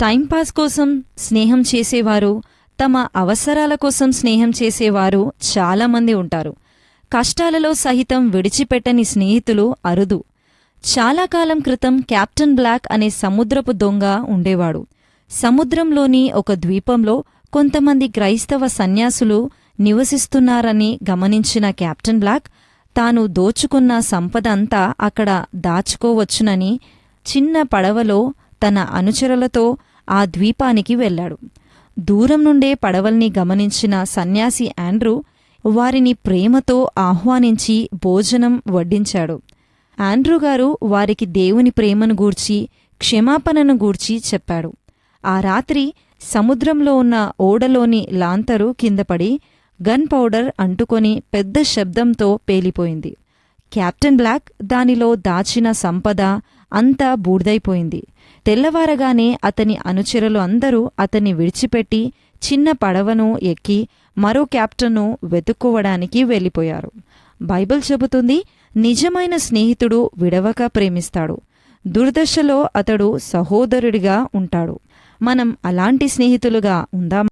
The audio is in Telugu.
టైంపాస్ కోసం స్నేహం చేసేవారు తమ అవసరాల కోసం స్నేహం చేసేవారు చాలామంది ఉంటారు. కష్టాలలో సహితం విడిచిపెట్టని స్నేహితులు అరుదు. చాలా కాలం క్రితం కెప్టెన్ బ్లాక్ అనే సముద్రపు దొంగ ఉండేవాడు. సముద్రంలోని ఒక ద్వీపంలో కొంతమంది క్రైస్తవ సన్యాసులు నివసిస్తున్నారని గమనించిన కెప్టెన్ బ్లాక్ తాను దోచుకున్న సంపద అంతా అక్కడ దాచుకోవచ్చునని చిన్న పడవలో తన అనుచరులతో ఆ ద్వీపానికి వెళ్ళాడు. దూరం నుండే పడవల్ని గమనించిన సన్యాసి ఆండ్రూ వారిని ప్రేమతో ఆహ్వానించి భోజనం వడ్డించాడు. ఆండ్రూ గారు వారికి దేవుని ప్రేమను గూర్చి క్షమాపణను గూర్చి చెప్పాడు. ఆ రాత్రి సముద్రంలో ఉన్న ఓడలోని లాంతరు కిందపడి గన్ పౌడర్ అంటుకొని పెద్ద శబ్దంతో పేలిపోయింది. కెప్టెన్ బ్లాక్ దానిలో దాచిన సంపద అంతా బూడిదైపోయింది. తెల్లవారగానే అతని అనుచరులు అందరూ అతన్ని విడిచిపెట్టి చిన్న పడవను ఎక్కి మరో క్యాప్టెన్ను వెతుక్కోవడానికి వెళ్ళిపోయారు. బైబిల్ చెబుతుంది నిజమైన స్నేహితుడు విడవక ప్రేమిస్తాడు. దుర్దశలో అతడు సహోదరుడిగా ఉంటాడు. మనం అలాంటి స్నేహితులుగా ఉందాం